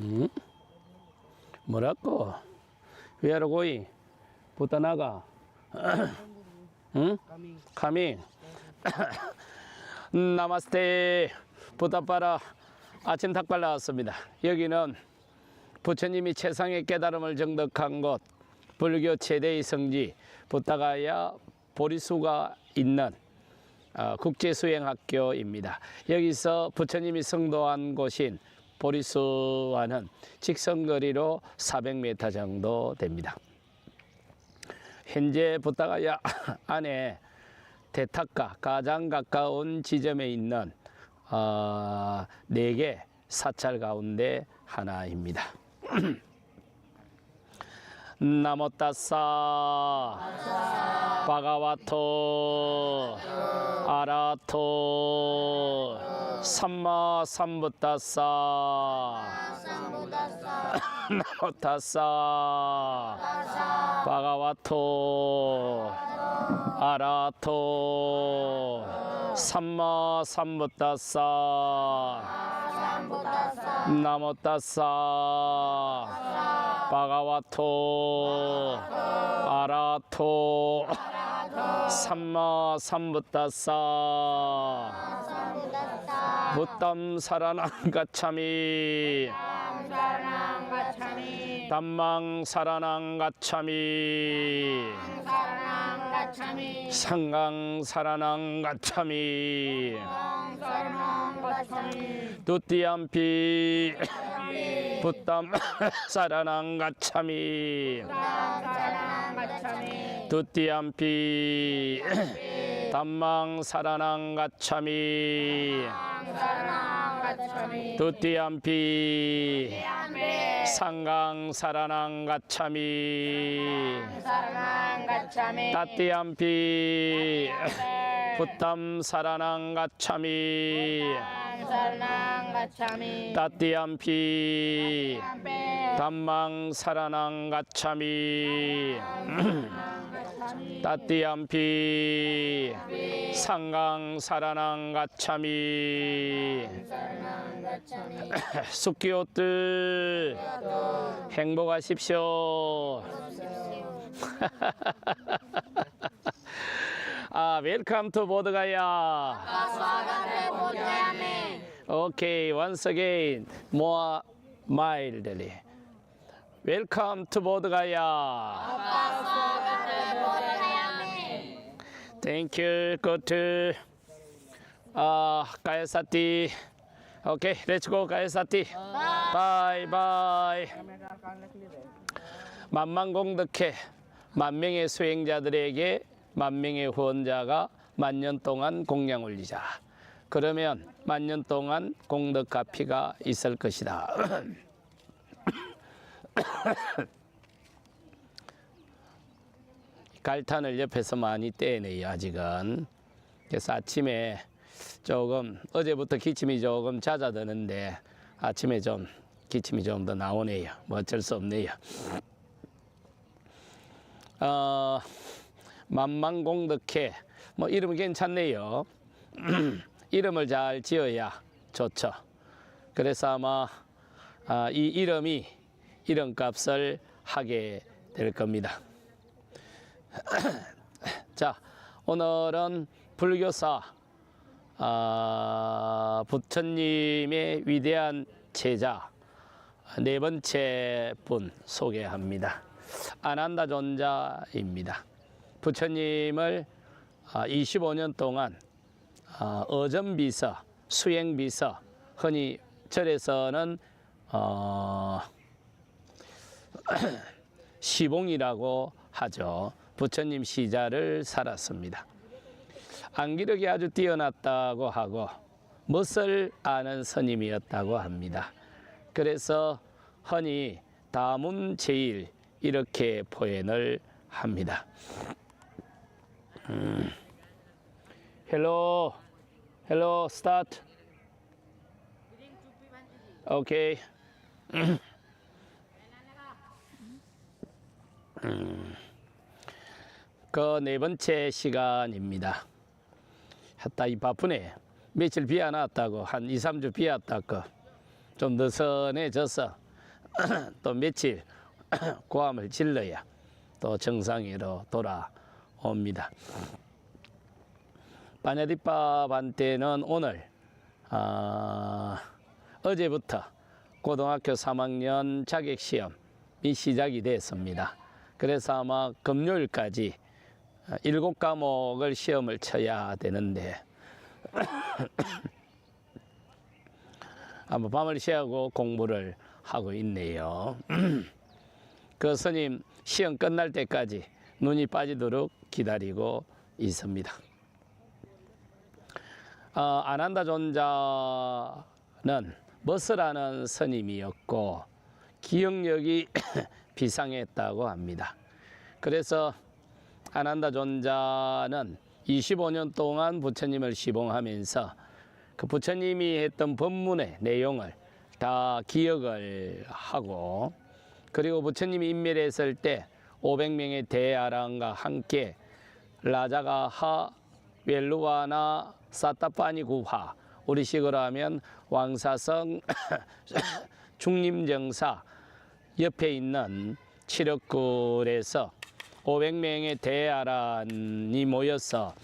응? 뭐라고? Going? 부타나가. 응? Coming. 나마스테. 부타파라. 아침 닭발 나왔습니다. 여기는 부처님이 최상의 깨달음을 정덕한 곳, 불교 최대의 성지, 부타가야 보리수가 있는 어, 국제수행학교입니다. 여기서 부처님이 성도한 곳인 보리수와는 직선거리로 400m 정도 됩니다. 현재 부타가야 안에 대탁가 가장 가까운 지점에 있는 어, 4개 사찰 가운데 하나입니다. 나모따사. 바가와토 아라토 삼마 삼부따사. 나모따사. 바가와토 아라토 삼마 삼부따사 나모 따사. 바가와토. 아라토. 삼마 삼부따사. 부담 가차미 담망 가차미 상강 사랑 두띠암피 부담 사라낭 가차미 가차미 두띠암피 담망 사라낭 가차미 가차미 두띠암피 상강 사라낭 가차미 따띠암피 부담 사라낭 가차미 사랑 가차미 따띠암피. 담망 사라낭 가차미 따띠암피. 상강 사라낭 가차미 숙기옷들 행복하십시오. 아, 웰컴 투 보드가야. Okay, once again, more mildly. Welcome to 보드가야. Thank you. Go to uh, 가야사티. Okay, let's go 가야사티. Bye bye. 만만공덕회 만 명의 수행자들에게 만 명의 후원자가 만년 동안 공양 올리자. 그러면 만년 동안 공덕 가피가 있을 것이다. 갈탄을 옆에서 많이 떼내요 아직은. 그래서 아침에 조금 어제부터 기침이 조금 잦아드는데 아침에 좀 기침이 좀 더 나오네요. 뭐 어쩔 수 없네요. 어, 만만공덕회 뭐 이름 괜찮네요. 이름을 잘 지어야 좋죠. 그래서 아마 아, 이 이름이 이름값을 하게 될 겁니다. 자, 오늘은 불교사 아, 부처님의 위대한 제자 네 번째 분 소개합니다. 아난다 존자입니다. 부처님을 25년 동안 아, 어전비서, 수행비서, 흔히 절에서는 어, 시봉이라고 하죠. 부처님 시자를 살았습니다. 안기력이 아주 뛰어났다고 하고 멋을 아는 스님이었다고 합니다. 그래서 흔히 다문 제일 이렇게 표현을 합니다. 음. Hello, hello, start. Okay. 그네 번째 시간입니다. 했다 이 바쁘네. 며칠 비 안 왔다고 한 2, 3주 비 왔다고 좀 느슨해져서 또 며칠 고함을 질러야 또 정상으로 돌아 옵니다. 바냐디밥한테는 오늘 아, 어제부터 고등학교 3학년 자격 시험이 시작이 됐습니다. 그래서 아마 금요일까지 아, 일곱 과목을 시험을 쳐야 되는데 아마 밤을 새고 공부를 하고 있네요. 그 스님 시험 끝날 때까지 눈이 빠지도록 기다리고 있습니다. 어, 아난다 존자는 머스라는 스님이었고 기억력이 비상했다고 합니다. 그래서 아난다 존자는 25년 동안 부처님을 시봉하면서 그 부처님이 했던 법문의 내용을 다 기억을 하고 그리고 부처님이 인멸했을 때 500명의 대아랑과 함께 라자가 하 웰루와나 사타파니 구화 우리식으로 하면 왕사성 중림정사 옆에 있는 칠흑굴에서 500명의 대아란이 모여서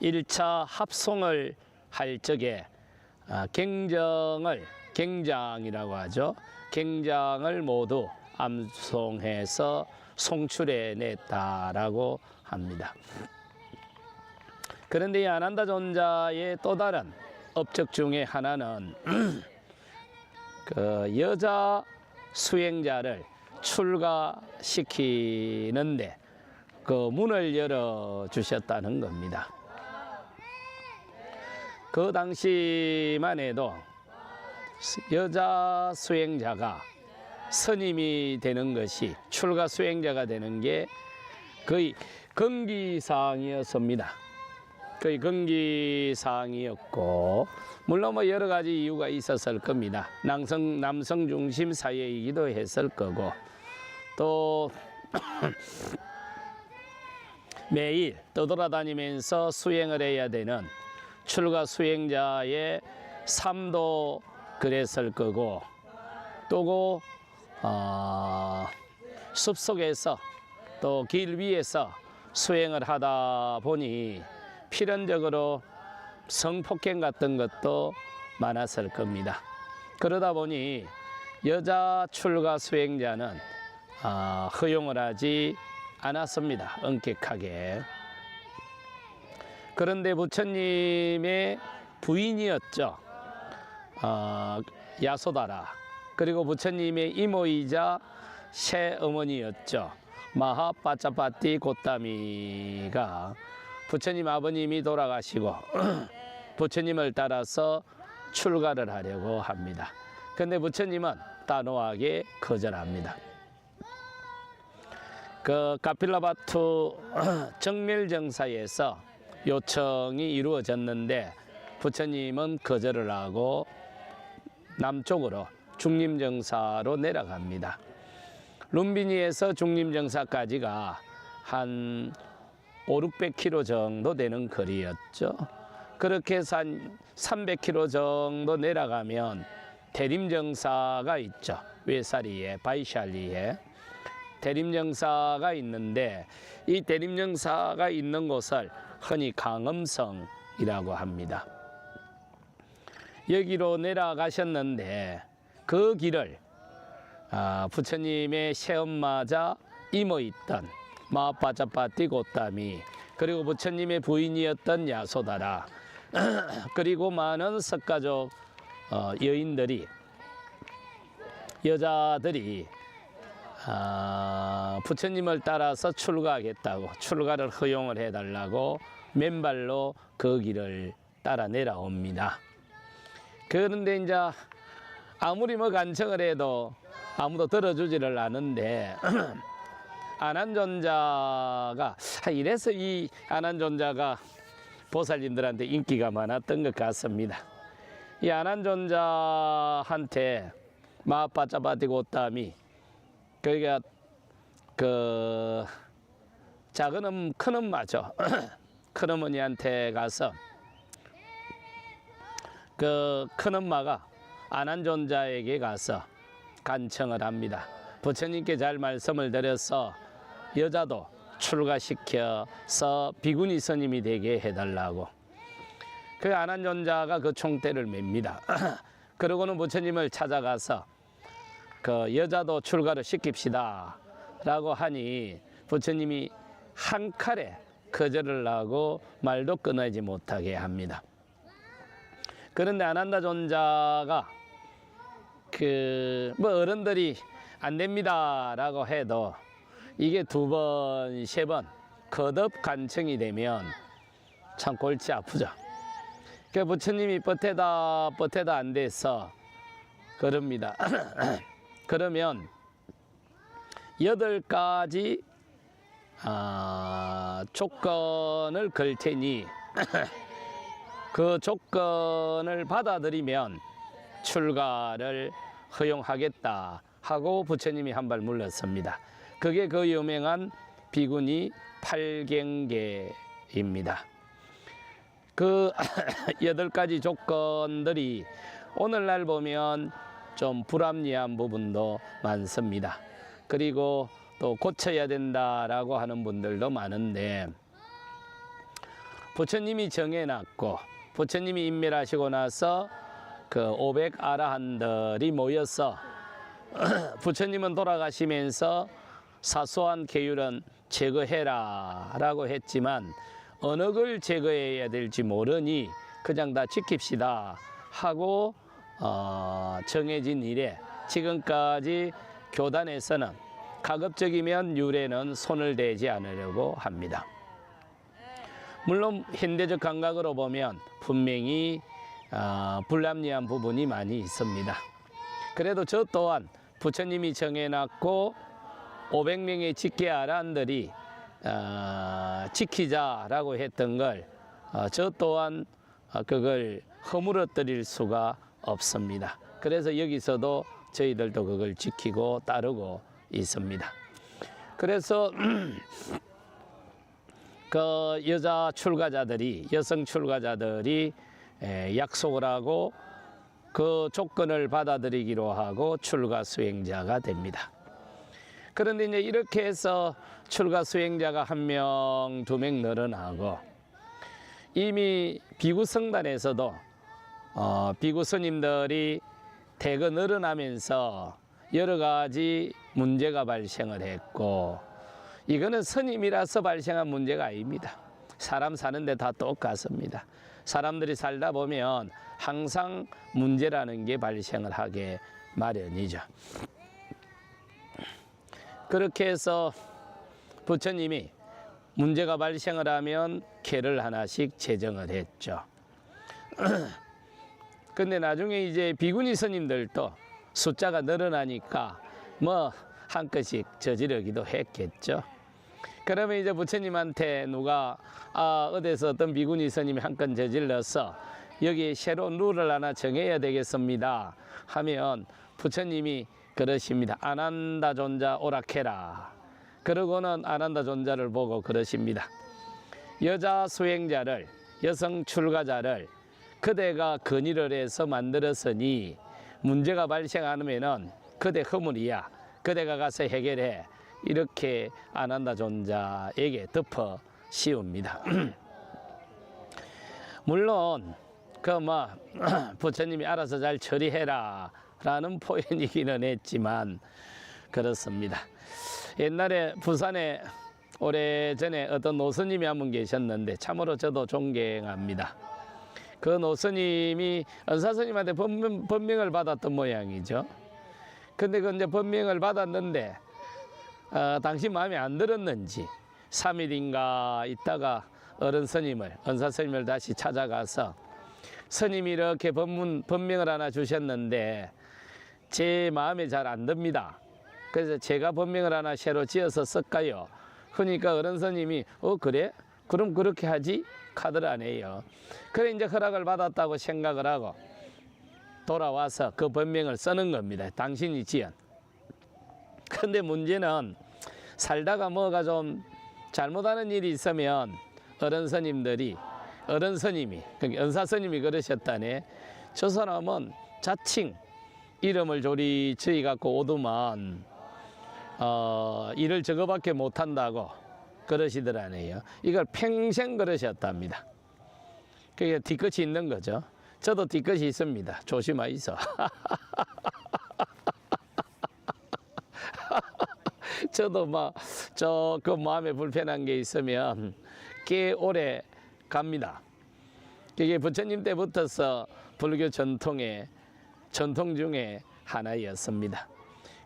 1차 합송을 할 적에 아, 갱정을 갱장이라고 하죠. 갱장을 모두 암송해서 송출해 냈다라고 합니다. 그런데 이 아난다 존자의 또 다른 업적 중에 하나는 그 여자 수행자를 출가시키는데 그 문을 열어 주셨다는 겁니다. 그 당시만 해도 여자 수행자가 스님이 되는 것이 출가 수행자가 되는 게 거의 금기사항이었습니다. 거의 금기사항이었고 물론 뭐 여러 가지 이유가 있었을 겁니다. 남성 남성 중심 사회이기도 했을 거고 또 매일 떠돌아다니면서 수행을 해야 되는 출가 수행자의 삶도 그랬을 거고 또고 어, 숲속에서 또 길 위에서 수행을 하다 보니 필연적으로 성폭행 같은 것도 많았을 겁니다. 그러다 보니 여자 출가 수행자는 아, 허용을 하지 않았습니다. 엄격하게. 그런데 부처님의 부인이었죠. 어, 야소다라. 그리고 부처님의 이모이자 새어머니였죠. 마하 빠짜빠띠 고따미가 부처님 아버님이 돌아가시고 부처님을 따라서 출가를 하려고 합니다. 근데 부처님은 단호하게 거절합니다. 그 카필라바투 정멸정사에서 요청이 이루어졌는데 부처님은 거절을 하고 남쪽으로 중림정사로 내려갑니다. 룸비니에서 중림정사까지가 한 5, 600km 정도 되는 거리였죠. 그렇게 해서 한 300km 정도 내려가면 대림정사가 있죠. 외사리에, 바이샬리에. 대림정사가 있는데 이 대림정사가 있는 곳을 흔히 강음성이라고 합니다. 여기로 내려가셨는데 그 길을 아, 부처님의 새엄마자 이모있던 마빠자빠띠 고따미 그리고 부처님의 부인이었던 야소다라 그리고 많은 석가족 어, 여인들이 여자들이 아, 부처님을 따라서 출가하겠다고 출가를 허용을 해달라고 맨발로 그 길을 따라 내려옵니다. 그런데 이제 아무리 뭐 간청을 해도 아무도 들어주지를 않은데 아난존자가 아, 이래서 이 아난존자가 보살님들한테 인기가 많았던 것 같습니다. 이 아난존자한테 마빠짜바디고땀이 그러니까 그 작은 엄, 큰 엄마죠. 큰 어머니한테 가서 그 큰 엄마가 아난존자에게 가서 간청을 합니다. 부처님께 잘 말씀을 드려서 여자도 출가시켜서 비구니 스님이 되게 해달라고. 그 안한존자가 그 총대를 맵니다. 그러고는 부처님을 찾아가서 그 여자도 출가를 시킵시다 라고 하니 부처님이 한 칼에 거절을 하고 말도 끊어지 못하게 합니다. 그런데 아난다 존자가 그 뭐 어른들이 안 됩니다라고 해도 이게 두 번, 세 번 거듭 간청이 되면 참 골치 아프죠. 그 부처님이 버테다 버테다 안 돼서 그럽니다. 그러면 여덟 가지 아, 조건을 걸 테니 그 조건을 받아들이면 출가를 허용하겠다 하고 부처님이 한 발 물렀습니다. 그게 그 유명한 비구니 팔경계입니다. 그 여덟 가지 조건들이 오늘날 보면 좀 불합리한 부분도 많습니다. 그리고 또 고쳐야 된다라고 하는 분들도 많은데 부처님이 정해놨고 부처님이 인멸하시고 나서 그 500 아라한들이 모여서 부처님은 돌아가시면서 사소한 계율은 제거해라 라고 했지만 어느 걸 제거해야 될지 모르니 그냥 다 지킵시다 하고 어, 정해진 일에 지금까지 교단에서는 가급적이면 유래는 손을 대지 않으려고 합니다. 물론 현대적 감각으로 보면 분명히 어, 불합리한 부분이 많이 있습니다. 그래도 저 또한 부처님이 정해놨고 500명의 직계 아란들이 어, 지키자라고 했던 걸저 또한 어, 그걸 허물어뜨릴 수가 없습니다. 그래서 여기서도 저희들도 그걸 지키고 따르고 있습니다. 그래서 그 여자 출가자들이 여성 출가자들이 에, 약속을 하고 그 조건을 받아들이기로 하고 출가 수행자가 됩니다. 그런데 이제 이렇게 해서 출가 수행자가 한 명, 두 명 늘어나고 이미 비구 성단에서도 어, 비구 스님들이 대거 늘어나면서 여러 가지 문제가 발생을 했고 이거는 스님이라서 발생한 문제가 아닙니다. 사람 사는데 다 똑같습니다. 사람들이 살다 보면 항상 문제라는 게 발생을 하게 마련이죠. 그렇게 해서 부처님이 문제가 발생을 하면 개를 하나씩 제정을 했죠. 근데 나중에 이제 비구니 스님들도 숫자가 늘어나니까 뭐한 건씩 저지르기도 했겠죠. 그러면 이제 부처님한테 누가 아 어디서 어떤 비구니 스님이 한 건 저질러서 여기 새로운 룰을 하나 정해야 되겠습니다 하면 부처님이 그러십니다. 아난다 존자 오락해라. 그러고는 아난다 존자를 보고 그러십니다. 여자 수행자를 여성 출가자를 그대가 건의를 해서 만들었으니 문제가 발생하면은 그대 허물이야. 그대가 가서 해결해. 이렇게 아난다 존자에게 덮어 씌웁니다. 물론 그뭐 부처님이 알아서 잘 처리해라 라는 표현이기는 했지만 그렇습니다. 옛날에 부산에 오래 전에 어떤 노스님이 한 분 계셨는데 참으로 저도 존경합니다. 그 노스님이 은사스님한테 법명, 법명을 받았던 모양이죠. 근데 그 이제 법명을 받았는데 어, 당신 마음에 안 들었는지 3일인가 있다가 어른 스님을 은사 스님을 다시 찾아가서 스님이 이렇게 법문 법명을 하나 주셨는데 제 마음에 잘 안 듭니다. 그래서 제가 법명을 하나 새로 지어서 쓸까요? 그러니까 어른 스님이 어 그래? 그럼 그렇게 하지? 카드를 안 해요. 그래 이제 허락을 받았다고 생각을 하고 돌아와서 그 법명을 쓰는 겁니다. 당신이 지은. 근데 문제는 살다가 뭐가 좀 잘못하는 일이 있으면 어른 스님들이 어른 스님이 그러니까 은사 스님이 그러셨다네. 저 사람은 자칭 이름을 조리 저희 갖고 오더만 어, 일을 저거밖에 못한다고 그러시더라네요. 이걸 평생 그러셨답니다. 그게 뒤끝이 있는 거죠. 저도 뒤끝이 있습니다. 조심하이소. 저도 막 조금 마음에 불편한 게 있으면 꽤 오래 갑니다. 그게 부처님 때부터서 불교 전통의 전통 중에 하나였습니다.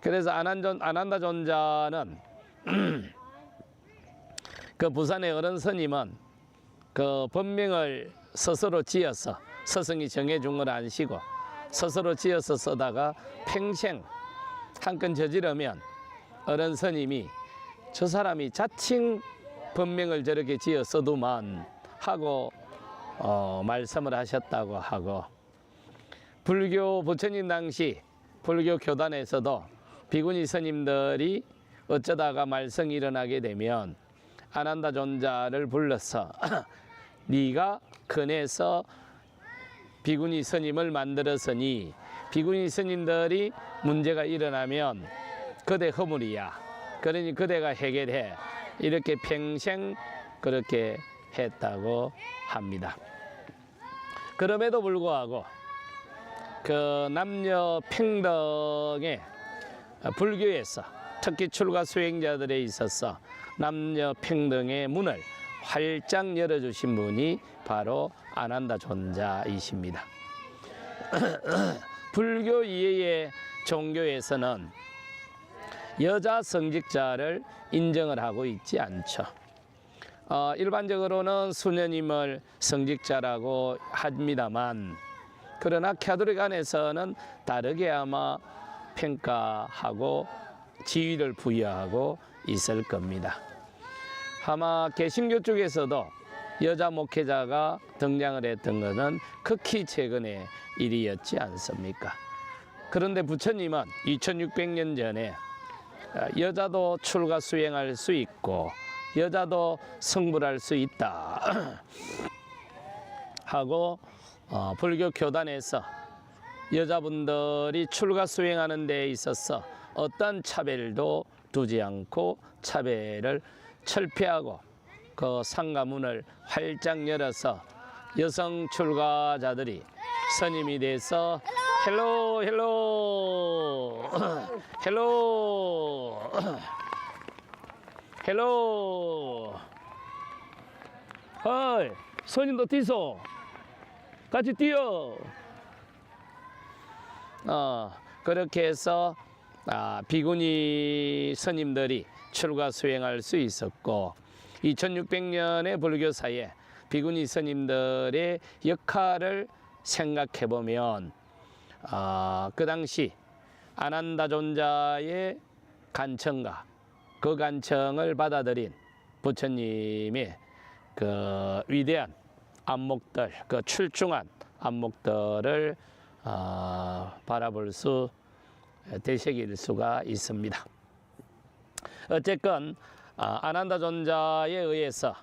그래서 아난존, 아난다 존자는 그 부산의 어른 스님은 그 법명을 스스로 지어서 스승이 정해준 걸 안시고 스스로 지어서 쓰다가 평생 한 건 저지르면 어른 스님이 저 사람이 자칭 법명을 저렇게 지어 써도만 하고 어, 말씀을 하셨다고 하고 불교 부처님 당시 불교 교단에서도 비구니 스님들이 어쩌다가 말썽이 일어나게 되면 아난다 존자를 불러서 네가 근해서 비구니 스님을 만들었으니 비구니 스님들이 문제가 일어나면 그대 허물이야. 그러니 그대가 해결해. 이렇게 평생 그렇게 했다고 합니다. 그럼에도 불구하고 그 남녀 평등의 불교에서 특히 출가 수행자들에 있어서 남녀 평등의 문을 활짝 열어주신 분이 바로 아난다 존자이십니다. 불교 이외의 종교에서는 여자 성직자를 인정을 하고 있지 않죠. 어, 일반적으로는 수녀님을 성직자라고 합니다만 그러나 캐도릭 안에서는 다르게 아마 평가하고 지위를 부여하고 있을 겁니다. 아마 개신교 쪽에서도 여자 목회자가 등장을 했던 것은 극히 최근의 일이었지 않습니까? 그런데 부처님은 2600년 전에 어, 여자도 출가 수행할 수 있고 여자도 성불할 수 있다. 하고 어, 불교 교단에서 여자분들이 출가 수행하는 데 있어서 어떤 차별도 두지 않고 차별을 철폐하고 그 상가문을 활짝 열어서 여성 출가자들이 선임이 돼서 헬로 헬로! 헬로 헬로 헐 선임도 뛰소. 같이 뛰어. 어 그렇게 해서 아, 비구니 스님들이 출가 수행할 수 있었고 2600년의 불교사에 비구니 스님들의 역할을 생각해 보면 아, 그 당시 아난다 존자의 간청과 그 간청을 받아들인 부처님의 그 위대한 안목들, 그 출중한 안목들을 어, 바라볼 수 되새길 수가 있습니다. 어쨌건 아, 아난다 존자에 의해서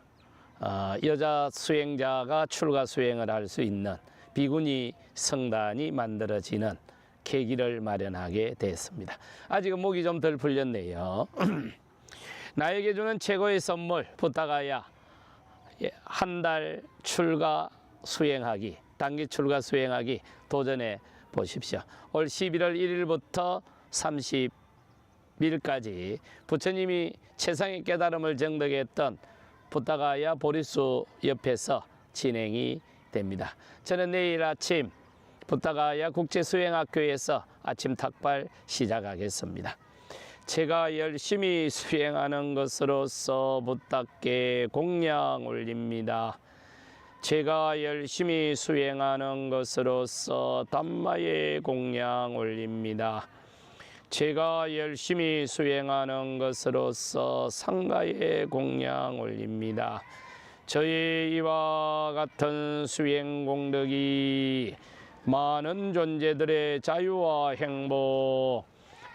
어, 여자 수행자가 출가 수행을 할 수 있는 비구니 성단이 만들어지는 계기를 마련하게 됐습니다. 아직은 목이 좀 덜 풀렸네요. 나에게 주는 최고의 선물 부탁하야 한 달 출가 수행하기, 단기 출가 수행하기 도전해 보십시오. 올 11월 1일부터 30일까지 부처님이 최상의 깨달음을 정덕했던 부타가야 보리수 옆에서 진행이 됩니다. 저는 내일 아침 부타가야 국제수행학교에서 아침 탁발 시작하겠습니다. 제가 열심히 수행하는 것으로서 부탁께 공양 올립니다. 제가 열심히 수행하는 것으로서 담마의 공양 올립니다. 제가 열심히 수행하는 것으로서 상가의 공양 올립니다. 저의 이와 같은 수행 공덕이 많은 존재들의 자유와 행복,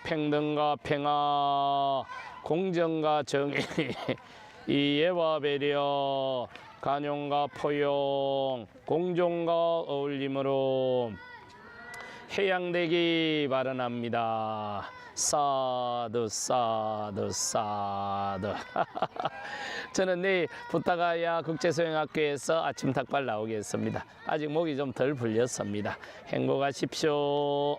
평등과 평화, 공정과 정의, 이해와 배려, 간용과 포용, 공존과 어울림으로 해양되기 바라납니다. 사두 사두 사두. 저는 내일 부타가야 국제수영학교에서 아침 닭발 나오겠습니다. 아직 목이 좀덜 풀렸습니다. 행복하십시오.